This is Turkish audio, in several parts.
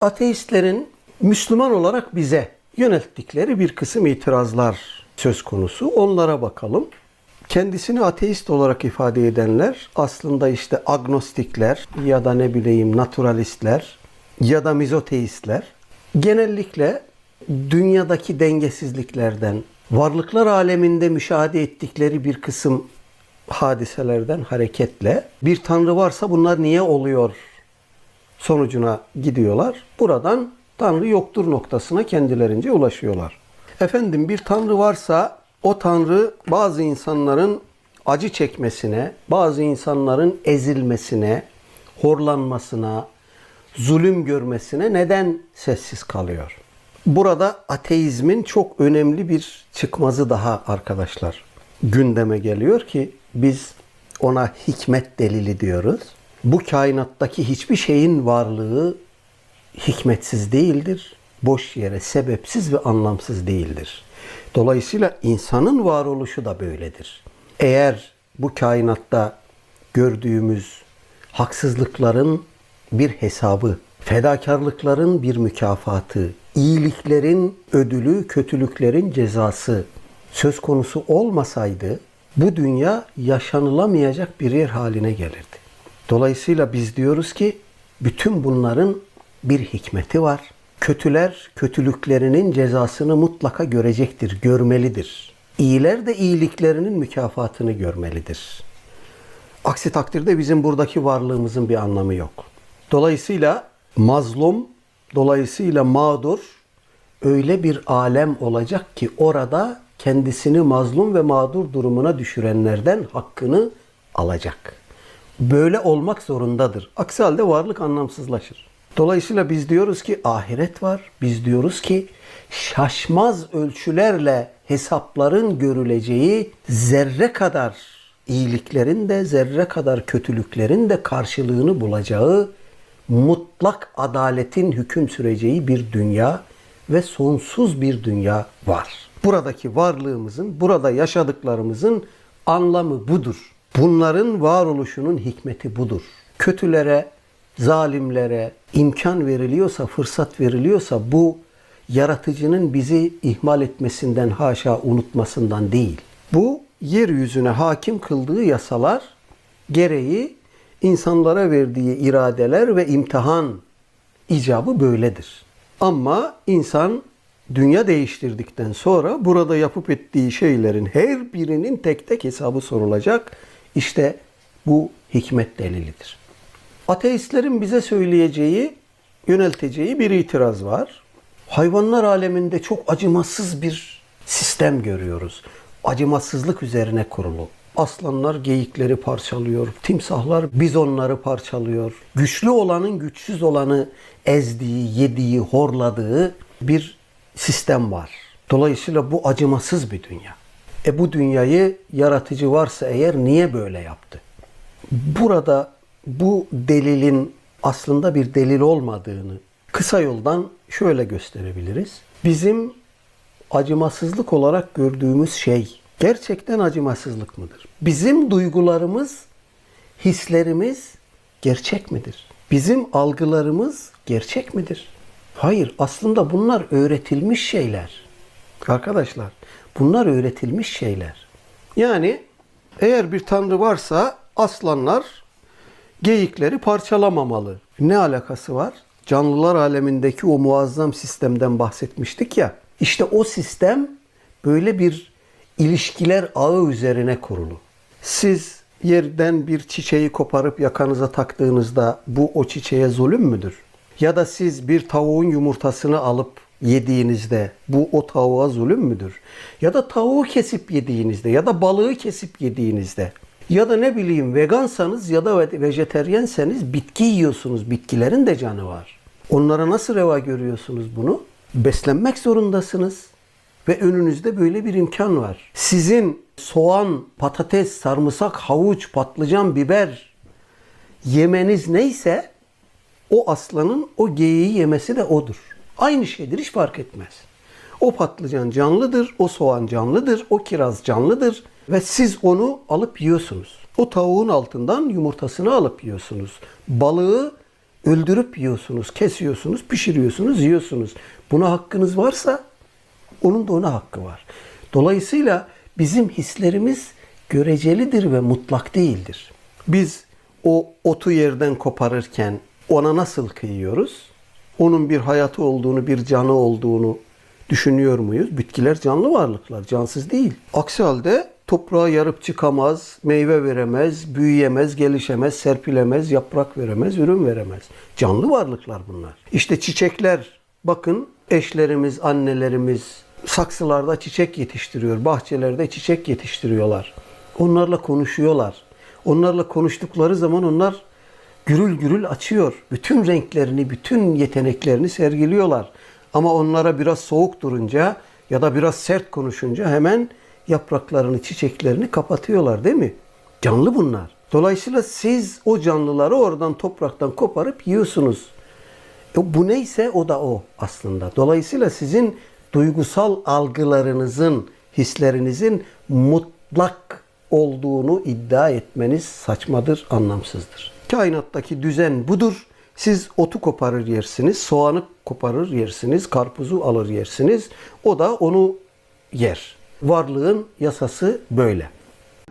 Ateistlerin Müslüman olarak bize yönelttikleri bir kısım itirazlar söz konusu. Onlara bakalım. Kendisini ateist olarak ifade edenler aslında işte agnostikler ya da ne bileyim naturalistler ya da mizoteistler genellikle dünyadaki dengesizliklerden, varlıklar aleminde müşahede ettikleri bir kısım hadiselerden hareketle bir tanrı varsa bunlar niye oluyor sonucuna gidiyorlar. Buradan tanrı yoktur noktasına kendilerince ulaşıyorlar. Efendim bir tanrı varsa o tanrı bazı insanların acı çekmesine, bazı insanların ezilmesine, horlanmasına, zulüm görmesine neden sessiz kalıyor? Burada ateizmin çok önemli bir çıkmazı daha arkadaşlar gündeme geliyor ki biz ona hikmet delili diyoruz. Bu kainattaki hiçbir şeyin varlığı hikmetsiz değildir. Boş yere sebepsiz ve anlamsız değildir. Dolayısıyla insanın varoluşu da böyledir. Eğer bu kainatta gördüğümüz haksızlıkların bir hesabı, fedakarlıkların bir mükafatı, iyiliklerin ödülü, kötülüklerin cezası söz konusu olmasaydı bu dünya yaşanılamayacak bir yer haline gelirdi. Dolayısıyla biz diyoruz ki bütün bunların bir hikmeti var. Kötüler kötülüklerinin cezasını mutlaka görecektir, görmelidir. İyiler de iyiliklerinin mükafatını görmelidir. Aksi takdirde bizim buradaki varlığımızın bir anlamı yok. Dolayısıyla mazlum, dolayısıyla mağdur öyle bir alem olacak ki orada kendisini mazlum ve mağdur durumuna düşürenlerden hakkını alacak. Böyle olmak zorundadır. Aksi halde varlık anlamsızlaşır. Dolayısıyla biz diyoruz ki ahiret var. Biz diyoruz ki şaşmaz ölçülerle hesapların görüleceği zerre kadar iyiliklerin de zerre kadar kötülüklerin de karşılığını bulacağı mutlak adaletin hüküm süreceği bir dünya ve sonsuz bir dünya var. Buradaki varlığımızın, burada yaşadıklarımızın anlamı budur. Bunların varoluşunun hikmeti budur. Kötülere, zalimlere imkan veriliyorsa, fırsat veriliyorsa bu yaratıcının bizi ihmal etmesinden, haşa unutmasından değil. Bu yeryüzüne hakim kıldığı yasalar gereği insanlara verdiği iradeler ve imtihan icabı böyledir. Ama insan dünya değiştirdikten sonra burada yapıp ettiği şeylerin her birinin tek tek hesabı sorulacak. İşte bu hikmet delilidir. Ateistlerin bize söyleyeceği, yönelteceği bir itiraz var. Hayvanlar aleminde çok acımasız bir sistem görüyoruz. Acımasızlık üzerine kurulu. Aslanlar geyikleri parçalıyor, timsahlar bizonları parçalıyor. Güçlü olanın güçsüz olanı ezdiği, yediği, horladığı bir sistem var. Dolayısıyla bu acımasız bir dünya. E bu dünyayı yaratıcı varsa eğer niye böyle yaptı? Burada bu delilin aslında bir delil olmadığını kısa yoldan şöyle gösterebiliriz. Bizim acımasızlık olarak gördüğümüz şey gerçekten acımasızlık mıdır? Bizim duygularımız, hislerimiz gerçek midir? Bizim algılarımız gerçek midir? Hayır, aslında bunlar öğretilmiş şeyler. Arkadaşlar, bunlar öğretilmiş şeyler. Yani eğer bir tanrı varsa aslanlar geyikleri parçalamamalı. Ne alakası var? Canlılar alemindeki o muazzam sistemden bahsetmiştik ya. İşte o sistem böyle bir ilişkiler ağı üzerine kurulu. Siz yerden bir çiçeği koparıp yakanıza taktığınızda bu o çiçeğe zulüm müdür? Ya da siz bir tavuğun yumurtasını alıp yediğinizde bu o tavuğa zulüm müdür? Ya da tavuğu kesip yediğinizde ya da balığı kesip yediğinizde ya da ne bileyim vegansanız ya da vejeteryenseniz bitki yiyorsunuz. Bitkilerin de canı var. Onlara nasıl reva görüyorsunuz bunu? Beslenmek zorundasınız. Ve önünüzde böyle bir imkan var. Sizin soğan, patates, sarımsak, havuç, patlıcan, biber yemeniz neyse o aslanın o geyiği yemesi de odur. Aynı şeydir hiç fark etmez. O patlıcan canlıdır, o soğan canlıdır, o kiraz canlıdır ve siz onu alıp yiyorsunuz. O tavuğun altından yumurtasını alıp yiyorsunuz. Balığı Öldürüp yiyorsunuz, kesiyorsunuz, pişiriyorsunuz, yiyorsunuz. Buna hakkınız varsa onun da ona hakkı var. Dolayısıyla bizim hislerimiz görecelidir ve mutlak değildir. Biz o otu yerden koparırken ona nasıl kıyıyoruz? Onun bir hayatı olduğunu, bir canı olduğunu düşünüyor muyuz? Bitkiler canlı varlıklar, cansız değil. Aksi halde toprağa yarıp çıkamaz, meyve veremez, büyüyemez, gelişemez, serpilemez, yaprak veremez, ürün veremez. Canlı varlıklar bunlar. İşte çiçekler, bakın eşlerimiz, annelerimiz saksılarda çiçek yetiştiriyor, bahçelerde çiçek yetiştiriyorlar. Onlarla konuşuyorlar. Onlarla konuştukları zaman onlar gürül gürül açıyor. Bütün renklerini, bütün yeteneklerini sergiliyorlar. Ama onlara biraz soğuk durunca ya da biraz sert konuşunca hemen yapraklarını, çiçeklerini kapatıyorlar değil mi? Canlı bunlar. Dolayısıyla siz o canlıları oradan topraktan koparıp yiyorsunuz. E bu neyse o da o aslında. Dolayısıyla sizin duygusal algılarınızın, hislerinizin mutlak olduğunu iddia etmeniz saçmadır, anlamsızdır. Kainattaki düzen budur. Siz otu koparır yersiniz, soğanı koparır yersiniz, karpuzu alır yersiniz. O da onu yer. Varlığın yasası böyle.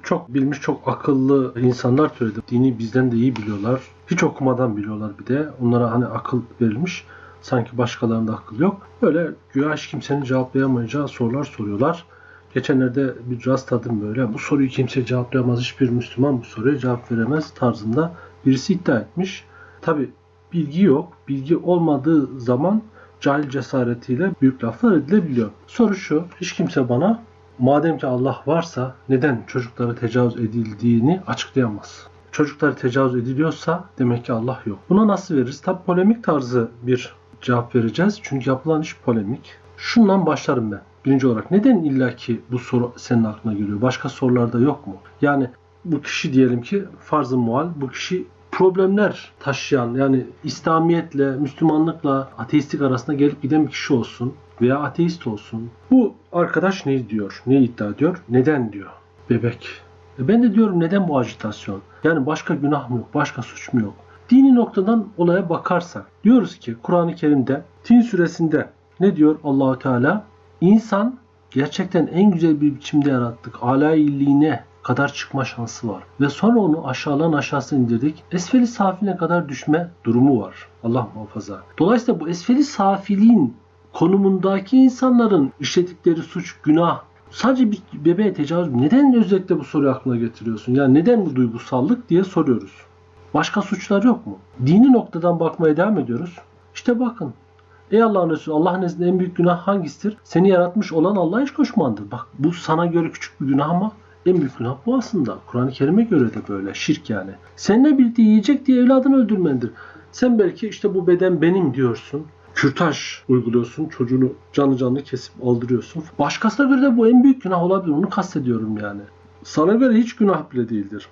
Çok bilmiş, çok akıllı insanlar söyledi. Dini bizden de iyi biliyorlar. Hiç okumadan biliyorlar bir de. Onlara hani akıl verilmiş. Sanki başkalarında akıl yok. Böyle güya hiç kimsenin cevaplayamayacağı sorular soruyorlar. Geçenlerde bir rastladım böyle. Bu soruyu kimse cevaplayamaz. Hiçbir Müslüman bu soruya cevap veremez tarzında birisi iddia etmiş. Tabi bilgi yok. Bilgi olmadığı zaman cahil cesaretiyle büyük laflar edilebiliyor. Soru şu. Hiç kimse bana madem ki Allah varsa neden çocuklara tecavüz edildiğini açıklayamaz. Çocuklara tecavüz ediliyorsa demek ki Allah yok. Buna nasıl veririz? Tabi polemik tarzı bir cevap vereceğiz. Çünkü yapılan iş polemik. Şundan başlarım ben. Birinci olarak neden illaki bu soru senin aklına geliyor? Başka sorularda yok mu? Yani bu kişi diyelim ki farz-ı muhal bu kişi problemler taşıyan yani İslamiyetle, Müslümanlıkla ateistlik arasında gelip giden bir kişi olsun veya ateist olsun. Bu arkadaş ne diyor? Ne iddia ediyor? Neden diyor? Bebek. E ben de diyorum neden bu ajitasyon? Yani başka günah mı yok? Başka suç mu yok? Dini noktadan olaya bakarsak diyoruz ki Kur'an-ı Kerim'de Tin suresinde ne diyor Allahu Teala? İnsan gerçekten en güzel bir biçimde yarattık. Alayilliğine kadar çıkma şansı var. Ve sonra onu aşağıdan aşağısına indirdik. Esfeli safiline kadar düşme durumu var. Allah muhafaza. Dolayısıyla bu esfeli safiliğin konumundaki insanların işledikleri suç, günah, sadece bir bebeğe tecavüz neden özellikle bu soruyu aklına getiriyorsun? Yani neden bu duygusallık diye soruyoruz. Başka suçlar yok mu? Dini noktadan bakmaya devam ediyoruz. İşte bakın. Ey Allah'ın Resulü Allah'ın nezdinde en büyük günah hangisidir? Seni yaratmış olan Allah'a hiç koşmandır. Bak bu sana göre küçük bir günah ama en büyük günah bu aslında. Kur'an-ı Kerim'e göre de böyle. Şirk yani. Seninle birlikte yiyecek diye evladını öldürmendir. Sen belki işte bu beden benim diyorsun. Kürtaj uyguluyorsun. Çocuğunu canlı canlı kesip aldırıyorsun. Başkasına göre de bu en büyük günah olabilir. Onu kastediyorum yani. Sana göre hiç günah bile değildir.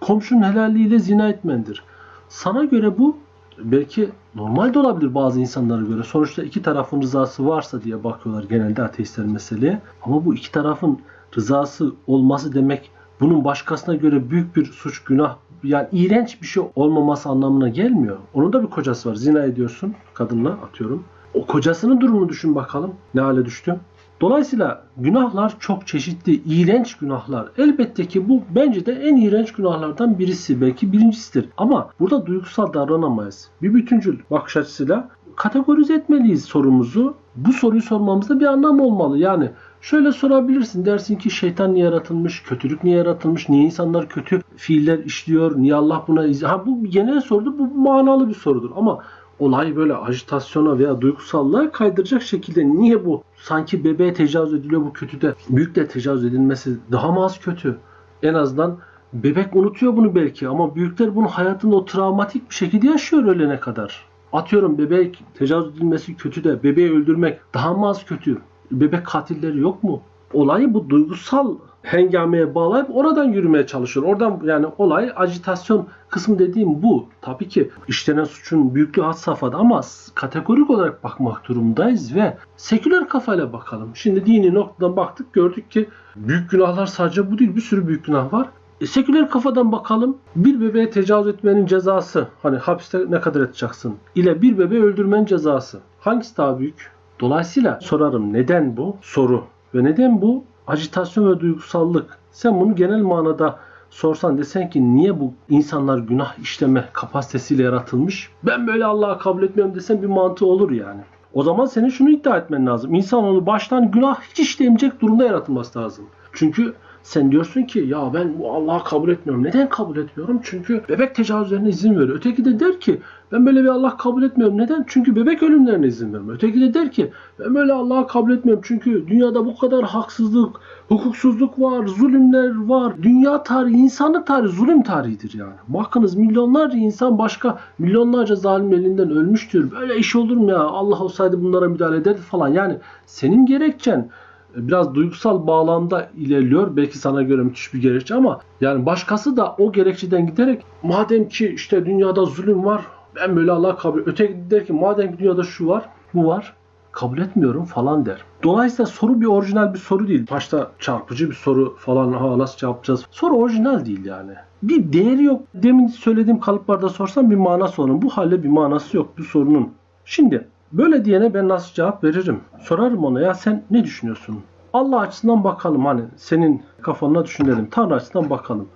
Komşunun helalliğiyle zina etmendir. Sana göre bu belki normal de olabilir bazı insanlara göre. Sonuçta iki tarafın rızası varsa diye bakıyorlar genelde ateistler meseleye. Ama bu iki tarafın rızası olması demek bunun başkasına göre büyük bir suç, günah yani iğrenç bir şey olmaması anlamına gelmiyor. Onun da bir kocası var. Zina ediyorsun kadınla atıyorum. O kocasının durumunu düşün bakalım. Ne hale düştü? Dolayısıyla günahlar çok çeşitli, iğrenç günahlar. Elbette ki bu bence de en iğrenç günahlardan birisi, belki birincisidir. Ama burada duygusal davranamayız. Bir bütüncül bakış açısıyla kategorize etmeliyiz sorumuzu. Bu soruyu sormamızda bir anlam olmalı. Yani şöyle sorabilirsin. Dersin ki şeytan niye yaratılmış, kötülük niye yaratılmış, niye insanlar kötü fiiller işliyor, niye Allah buna izin... Ha bu genel sorudur, bu manalı bir sorudur. Ama olay böyle ajitasyona veya duygusallığa kaydıracak şekilde niye bu sanki bebeğe tecavüz ediliyor bu kötü de büyük de tecavüz edilmesi daha mı az kötü? En azından bebek unutuyor bunu belki ama büyükler bunu hayatında o travmatik bir şekilde yaşıyor ölene kadar. Atıyorum bebek tecavüz edilmesi kötü de bebeği öldürmek daha mı az kötü? Bebek katilleri yok mu? Olayı bu duygusal hengameye bağlayıp oradan yürümeye çalışıyor. Oradan yani olay ajitasyon kısmı dediğim bu. Tabii ki işlenen suçun büyüklüğü had safhada ama kategorik olarak bakmak durumundayız ve seküler kafayla bakalım. Şimdi dini noktadan baktık gördük ki büyük günahlar sadece bu değil bir sürü büyük günah var. E, seküler kafadan bakalım. Bir bebeğe tecavüz etmenin cezası, hani hapiste ne kadar edeceksin? ile bir bebeği öldürmenin cezası. Hangisi daha büyük? Dolayısıyla sorarım neden bu soru ve neden bu ajitasyon ve duygusallık? Sen bunu genel manada sorsan desen ki niye bu insanlar günah işleme kapasitesiyle yaratılmış? Ben böyle Allah'a kabul etmiyorum desen bir mantığı olur yani. O zaman senin şunu iddia etmen lazım. İnsanoğlu baştan günah hiç işlemeyecek durumda yaratılması lazım. Çünkü sen diyorsun ki ya ben bu Allah'ı kabul etmiyorum. Neden kabul etmiyorum? Çünkü bebek tecavüzlerine izin veriyor. Öteki de der ki ben böyle bir Allah kabul etmiyorum. Neden? Çünkü bebek ölümlerine izin vermiyor. Öteki de der ki ben böyle Allah'ı kabul etmiyorum. Çünkü dünyada bu kadar haksızlık, hukuksuzluk var, zulümler var. Dünya tarihi, insanlık tarihi zulüm tarihidir yani. Bakınız milyonlarca insan başka milyonlarca zalim elinden ölmüştür. Böyle iş olur mu ya? Allah olsaydı bunlara müdahale ederdi falan. Yani senin gerekçen biraz duygusal bağlamda ilerliyor. Belki sana göre müthiş bir gerekçe ama yani başkası da o gerekçeden giderek madem ki işte dünyada zulüm var ben böyle Allah kabul öteki der ki madem ki dünyada şu var bu var kabul etmiyorum falan der. Dolayısıyla soru bir orijinal bir soru değil. Başta çarpıcı bir soru falan ha nasıl cevaplayacağız. Soru orijinal değil yani. Bir değeri yok. Demin söylediğim kalıplarda sorsam bir manası olur. Bu halde bir manası yok bu sorunun. Şimdi Böyle diyene ben nasıl cevap veririm? Sorarım ona ya sen ne düşünüyorsun? Allah açısından bakalım hani senin kafana düşünelim. Tanrı açısından bakalım.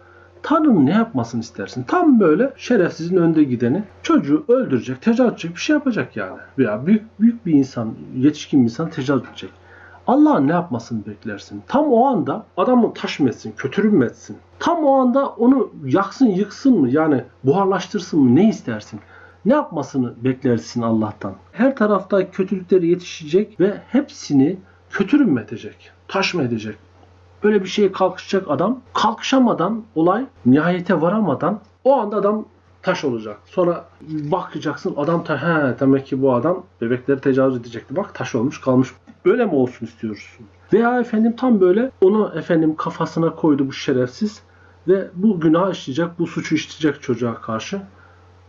Tanrı'nın ne yapmasını istersin? Tam böyle şerefsizin önde gideni çocuğu öldürecek, tecavüz edecek bir şey yapacak yani. Veya büyük büyük bir insan, yetişkin bir insan tecavüz edecek. Allah'ın ne yapmasını beklersin? Tam o anda adamı taş mı etsin, kötürüm mü etsin? Tam o anda onu yaksın, yıksın mı? Yani buharlaştırsın mı? Ne istersin? Ne yapmasını beklersin Allah'tan? Her tarafta kötülükleri yetişecek ve hepsini kötürüm mü edecek? Taş mı edecek? Böyle bir şeye kalkışacak adam kalkışamadan olay nihayete varamadan o anda adam taş olacak. Sonra bakacaksın adam ta he demek ki bu adam bebekleri tecavüz edecekti. Bak taş olmuş kalmış. Öyle mi olsun istiyorsun? Veya efendim tam böyle onu efendim kafasına koydu bu şerefsiz ve bu günah işleyecek, bu suçu işleyecek çocuğa karşı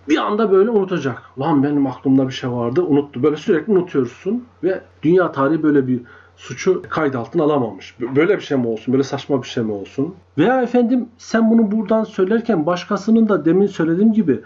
bir anda böyle unutacak. Lan benim aklımda bir şey vardı unuttu. Böyle sürekli unutuyorsun ve dünya tarihi böyle bir suçu kayıt altına alamamış. Böyle bir şey mi olsun? Böyle saçma bir şey mi olsun? Veya efendim sen bunu buradan söylerken başkasının da demin söylediğim gibi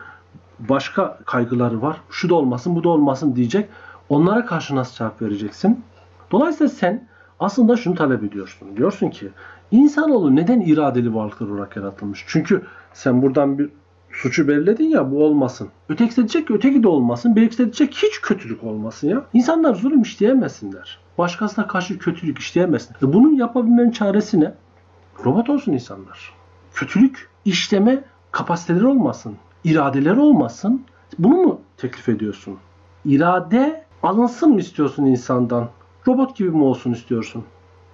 başka kaygıları var. Şu da olmasın, bu da olmasın diyecek. Onlara karşı nasıl cevap vereceksin? Dolayısıyla sen aslında şunu talep ediyorsun. Diyorsun ki insanoğlu neden iradeli varlıklar olarak yaratılmış? Çünkü sen buradan bir suçu belirledin ya bu olmasın. Ötekisi de diyecek ki öteki de olmasın. Birisi de diyecek hiç kötülük olmasın ya. İnsanlar zulüm işleyemesinler. Başkasına karşı kötülük işleyemesin. E bunun yapabilmenin çaresi ne? Robot olsun insanlar. Kötülük işleme kapasiteleri olmasın. iradeleri olmasın. Bunu mu teklif ediyorsun? İrade alınsın mı istiyorsun insandan? Robot gibi mi olsun istiyorsun?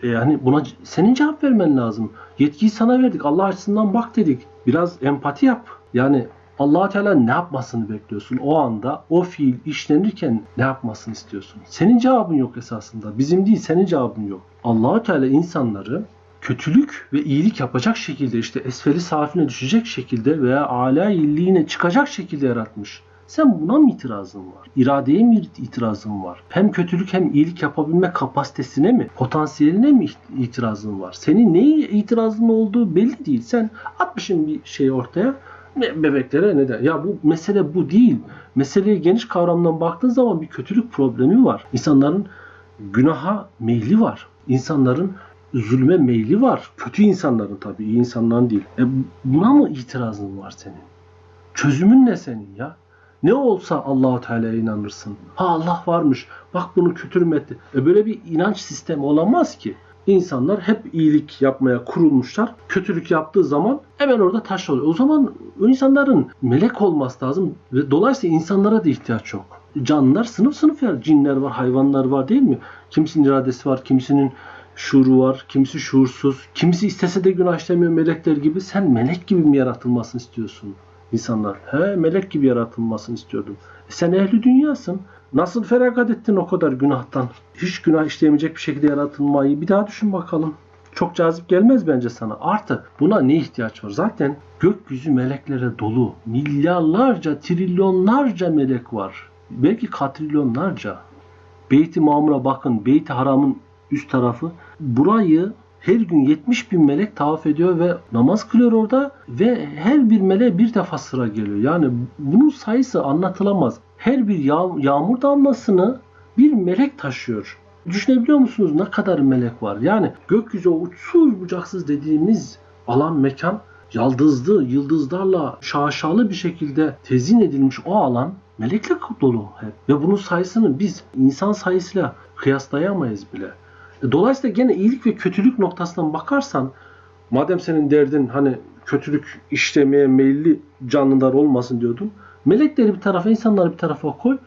E yani buna senin cevap vermen lazım. Yetkiyi sana verdik. Allah açısından bak dedik. Biraz empati yap. Yani allah Teala ne yapmasını bekliyorsun? O anda o fiil işlenirken ne yapmasını istiyorsun? Senin cevabın yok esasında. Bizim değil senin cevabın yok. allah Teala insanları kötülük ve iyilik yapacak şekilde işte esferi safine düşecek şekilde veya âlâ illiğine çıkacak şekilde yaratmış. Sen buna mı itirazın var? İradeye mi itirazın var? Hem kötülük hem iyilik yapabilme kapasitesine mi, potansiyeline mi itirazın var? Senin neye itirazın olduğu belli değil. Sen atmışsın bir şey ortaya bebeklere neden? Ya bu mesele bu değil. Meseleye geniş kavramdan baktığın zaman bir kötülük problemi var. İnsanların günaha meyli var. İnsanların zulme meyli var. Kötü insanların tabii, iyi insanların değil. E buna mı itirazın var senin? Çözümün ne senin ya? Ne olsa Allahu Teala'ya inanırsın. Ha Allah varmış. Bak bunu kötü etti. E böyle bir inanç sistemi olamaz ki. İnsanlar hep iyilik yapmaya kurulmuşlar. Kötülük yaptığı zaman hemen orada taş oluyor. O zaman o insanların melek olması lazım ve dolayısıyla insanlara da ihtiyaç yok. Canlılar sınıf sınıf yani cinler var, hayvanlar var değil mi? Kimisinin iradesi var, kimisinin şuuru var, kimisi şuursuz, kimisi istese de günah işlemiyor melekler gibi. Sen melek gibi mi yaratılmasını istiyorsun? insanlar. He melek gibi yaratılmasını istiyordum. E sen ehli dünyasın. Nasıl feragat ettin o kadar günahtan? Hiç günah işleyemeyecek bir şekilde yaratılmayı bir daha düşün bakalım. Çok cazip gelmez bence sana. Artı buna ne ihtiyaç var? Zaten gökyüzü meleklere dolu. Milyarlarca, trilyonlarca melek var. Belki katrilyonlarca. Beyt-i Mamur'a bakın. Beyt-i Haram'ın üst tarafı. Burayı Her gün 70 bin melek tavaf ediyor ve namaz kılıyor orada ve her bir meleğe bir defa sıra geliyor. Yani bunun sayısı anlatılamaz. Her bir yağ- yağmur damlasını bir melek taşıyor. Düşünebiliyor musunuz ne kadar melek var? Yani gökyüzü o uçsuz bucaksız dediğimiz alan mekan yaldızlı, yıldızlarla şaşalı bir şekilde tezin edilmiş o alan melekle dolu hep. Ve bunun sayısını biz insan sayısıyla kıyaslayamayız bile. E, Dolayısıyla gene iyilik ve kötülük noktasından bakarsan madem senin derdin hani kötülük işlemeye meyilli canlılar olmasın diyordun. Melekleri bir tarafa, insanları bir tarafa koy.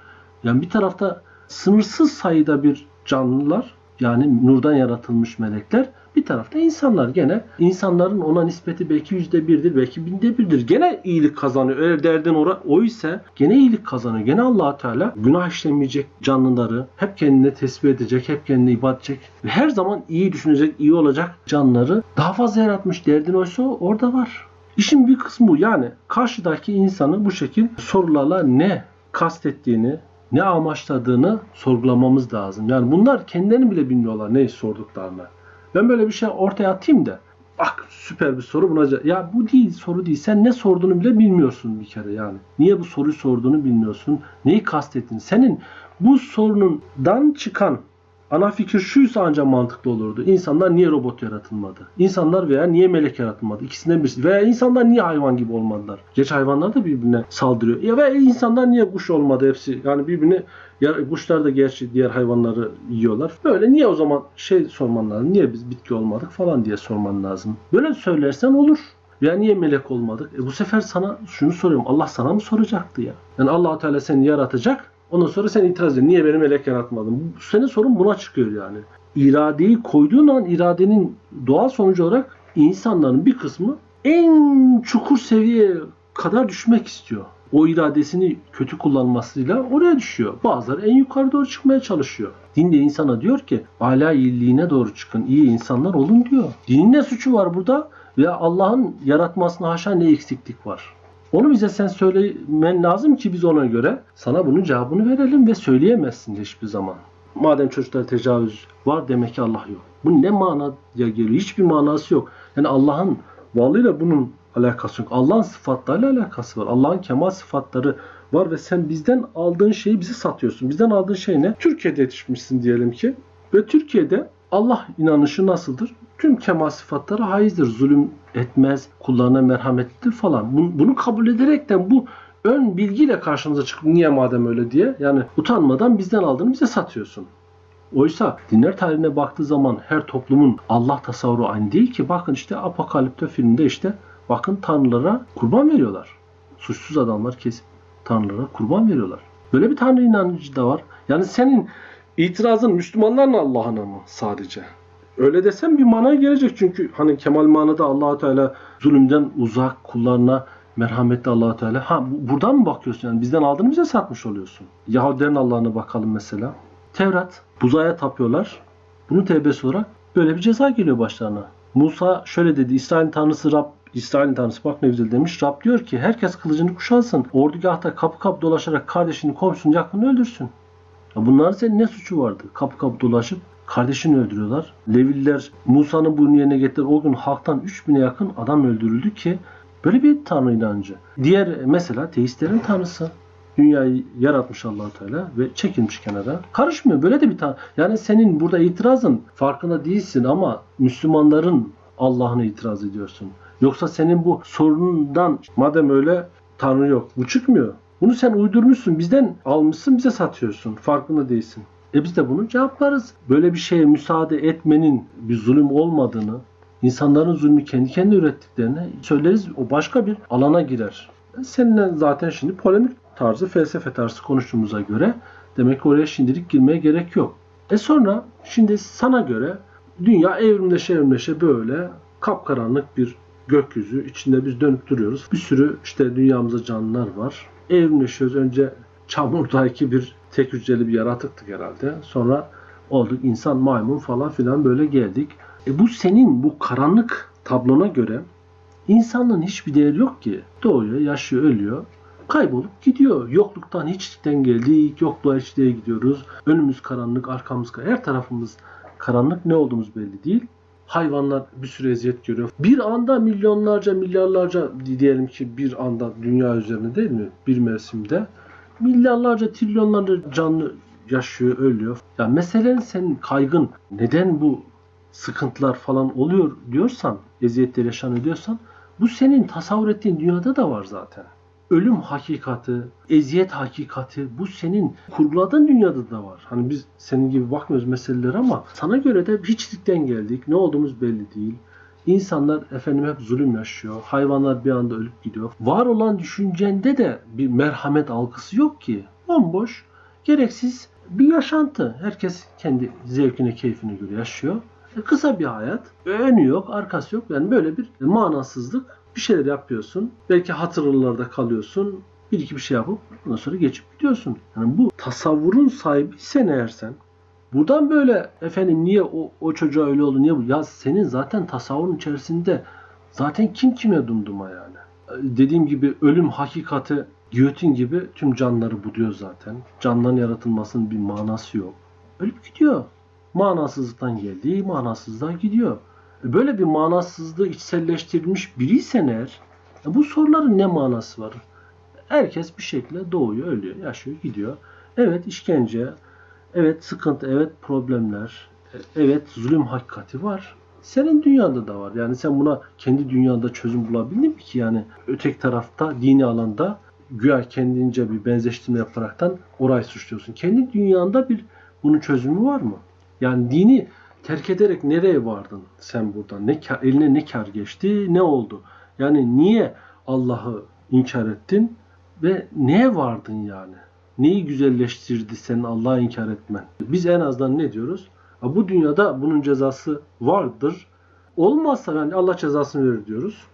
Yani bir tarafta sınırsız sayıda bir canlılar yani nurdan yaratılmış melekler bir tarafta insanlar gene insanların ona nispeti belki yüzde birdir belki binde birdir. Gene iyilik kazanıyor. Eğer derdin ora, o ise gene iyilik kazanıyor. Gene allah Teala günah işlemeyecek canlıları hep kendine tesbih edecek, hep kendine ibadet edecek ve her zaman iyi düşünecek, iyi olacak canlıları daha fazla yaratmış. Derdin oysa orada var. İşin bir kısmı. Yani karşıdaki insanı bu şekil sorularla ne kastettiğini, ne amaçladığını sorgulamamız lazım. Yani bunlar kendilerini bile bilmiyorlar ne sorduklarını. Ben böyle bir şey ortaya atayım da bak süper bir soru buna ya bu değil soru değil sen ne sorduğunu bile bilmiyorsun bir kere yani. Niye bu soruyu sorduğunu bilmiyorsun. Neyi kastettiğini. Senin bu sorunundan çıkan ana fikir şuysa ancak mantıklı olurdu. İnsanlar niye robot yaratılmadı? İnsanlar veya niye melek yaratılmadı? İkisinden birisi. Veya insanlar niye hayvan gibi olmadılar? Geç hayvanlar da birbirine saldırıyor. Ya ve insanlar niye kuş olmadı hepsi? Yani birbirini ya kuşlar da gerçi diğer hayvanları yiyorlar. Böyle niye o zaman şey sorman lazım. Niye biz bitki olmadık falan diye sorman lazım. Böyle söylersen olur. Ya niye melek olmadık? E bu sefer sana şunu soruyorum. Allah sana mı soracaktı ya? Yani allah Teala seni yaratacak. Ondan sonra sen itiraz ediyorsun. Niye beni melek yaratmadın? Senin sorun buna çıkıyor yani. İradeyi koyduğun an iradenin doğal sonucu olarak insanların bir kısmı en çukur seviyeye kadar düşmek istiyor. O iradesini kötü kullanmasıyla oraya düşüyor. Bazıları en yukarı doğru çıkmaya çalışıyor. Din de insana diyor ki âlâ iyiliğine doğru çıkın, iyi insanlar olun diyor. Dinin ne suçu var burada? Ve Allah'ın yaratmasına haşa ne eksiklik var? Onu bize sen söylemen lazım ki biz ona göre sana bunun cevabını verelim ve söyleyemezsin hiçbir zaman. Madem çocuklara tecavüz var demek ki Allah yok. Bu ne manaya geliyor? Hiçbir manası yok. Yani Allah'ın varlığıyla bunun alakası yok. Allah'ın sıfatlarıyla alakası var. Allah'ın kemal sıfatları var ve sen bizden aldığın şeyi bize satıyorsun. Bizden aldığın şey ne? Türkiye'de yetişmişsin diyelim ki. Ve Türkiye'de Allah inanışı nasıldır? Tüm kemal sıfatları haizdir. Zulüm etmez, kullarına merhametlidir falan. Bunu, bunu kabul ederekten bu ön bilgiyle karşımıza çıkıp niye madem öyle diye yani utanmadan bizden aldığını bize satıyorsun. Oysa dinler tarihine baktığı zaman her toplumun Allah tasavvuru aynı değil ki. Bakın işte Apokalipto filminde işte bakın tanrılara kurban veriyorlar. Suçsuz adamlar kesip tanrılara kurban veriyorlar. Böyle bir tanrı inancı da var. Yani senin itirazın Müslümanların Allah'ına mı sadece? Öyle desem bir manaya gelecek çünkü hani kemal manada allah Teala zulümden uzak kullarına merhametli allah Teala. Ha bu- buradan mı bakıyorsun yani bizden aldığını bize satmış oluyorsun. Yahudilerin Allah'ına bakalım mesela. Tevrat buzaya tapıyorlar. Bunun tevbesi olarak böyle bir ceza geliyor başlarına. Musa şöyle dedi İsrail tanrısı Rab İsrail'in tanrısı bak ne güzel demiş. Rab diyor ki herkes kılıcını kuşansın. Ordugahta kapı kapı dolaşarak kardeşini komşusunu yakını öldürsün. Ya bunların senin ne suçu vardı? Kapı kapı dolaşıp kardeşini öldürüyorlar. Leviller Musa'nın bunu yerine getirdi. O gün halktan 3000'e yakın adam öldürüldü ki böyle bir tanrı inancı. Diğer mesela teistlerin tanrısı. Dünyayı yaratmış allah Teala ve çekilmiş kenara. Karışmıyor. Böyle de bir tanrı. Yani senin burada itirazın farkında değilsin ama Müslümanların Allah'ına itiraz ediyorsun. Yoksa senin bu sorunundan madem öyle tanrı yok. Bu çıkmıyor. Bunu sen uydurmuşsun. Bizden almışsın bize satıyorsun. Farkında değilsin. E biz de bunu cevaplarız. Böyle bir şeye müsaade etmenin bir zulüm olmadığını, insanların zulmü kendi kendine ürettiklerini söyleriz. O başka bir alana girer. E Seninle zaten şimdi polemik tarzı, felsefe tarzı konuştuğumuza göre demek ki oraya şimdilik girmeye gerek yok. E sonra şimdi sana göre dünya evrimleşe evrimleşe böyle kapkaranlık bir gökyüzü. içinde biz dönüp duruyoruz. Bir sürü işte dünyamızda canlılar var. Evrimleşiyoruz. Önce çamurdaki bir tek hücreli bir yaratıktık herhalde. Sonra olduk insan, maymun falan filan böyle geldik. E bu senin bu karanlık tablona göre insanlığın hiçbir değeri yok ki. Doğuyor, yaşıyor, ölüyor. Kaybolup gidiyor. Yokluktan hiçlikten geldik. Yokluğa hiçliğe gidiyoruz. Önümüz karanlık, arkamız karanlık. Her tarafımız karanlık. Ne olduğumuz belli değil. Hayvanlar bir sürü eziyet görüyor. Bir anda milyonlarca, milyarlarca diyelim ki bir anda dünya üzerinde değil mi? Bir mevsimde milyarlarca, trilyonlarca canlı yaşıyor, ölüyor. Ya meselen senin kaygın neden bu sıkıntılar falan oluyor diyorsan, eziyetler yaşanıyor diyorsan bu senin tasavvur ettiğin dünyada da var zaten. Ölüm hakikati, eziyet hakikati bu senin kurguladığın dünyada da var. Hani biz senin gibi bakmıyoruz meselelere ama sana göre de hiçlikten geldik. Ne olduğumuz belli değil. İnsanlar efendim hep zulüm yaşıyor. Hayvanlar bir anda ölüp gidiyor. Var olan düşüncende de bir merhamet algısı yok ki. Bomboş, gereksiz bir yaşantı. Herkes kendi zevkine, keyfine göre yaşıyor. E, kısa bir hayat. Önü yok, arkası yok. Yani böyle bir manasızlık. Bir şeyler yapıyorsun. Belki hatırlarda kalıyorsun. Bir iki bir şey yapıp ondan sonra geçip gidiyorsun. Yani bu tasavvurun sahibiysen eğer sen Buradan böyle efendim niye o, o çocuğa öyle oldu niye bu? Ya senin zaten tasavvurun içerisinde zaten kim kime dumduma yani. Ee, Dediğim gibi ölüm hakikati giyotin gibi tüm canları buluyor zaten. Canların yaratılmasının bir manası yok. Ölüp gidiyor. Manasızlıktan geldiği manasızlığa gidiyor. E, Böyle bir manasızlığı içselleştirilmiş biriysen eğer e, bu soruların ne manası var? Herkes bir şekilde doğuyor, ölüyor, yaşıyor, gidiyor. Evet işkence, Evet sıkıntı, evet problemler, evet zulüm hakikati var. Senin dünyanda da var. Yani sen buna kendi dünyanda çözüm bulabildin mi ki? Yani öteki tarafta dini alanda güya kendince bir benzeştirme yaparaktan orayı suçluyorsun. Kendi dünyanda bir bunun çözümü var mı? Yani dini terk ederek nereye vardın sen buradan? Ne kar, eline ne kar geçti, ne oldu? Yani niye Allah'ı inkar ettin ve neye vardın yani? Neyi güzelleştirdi senin Allah'ı inkar etmen? Biz en azından ne diyoruz? Bu dünyada bunun cezası vardır. Olmazsa yani Allah cezasını verir diyoruz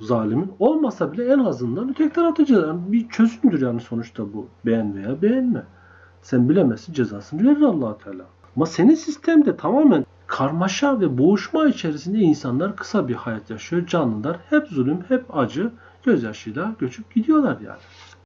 zalimin. Olmasa bile en azından öteki tarafta. Yani bir çözümdür yani sonuçta bu. Beğen veya beğenme. Sen bilemezsin cezasını verir allah Teala. Ama senin sistemde tamamen karmaşa ve boğuşma içerisinde insanlar kısa bir hayat yaşıyor. Canlılar hep zulüm, hep acı, gözyaşıyla göçüp gidiyorlar yani.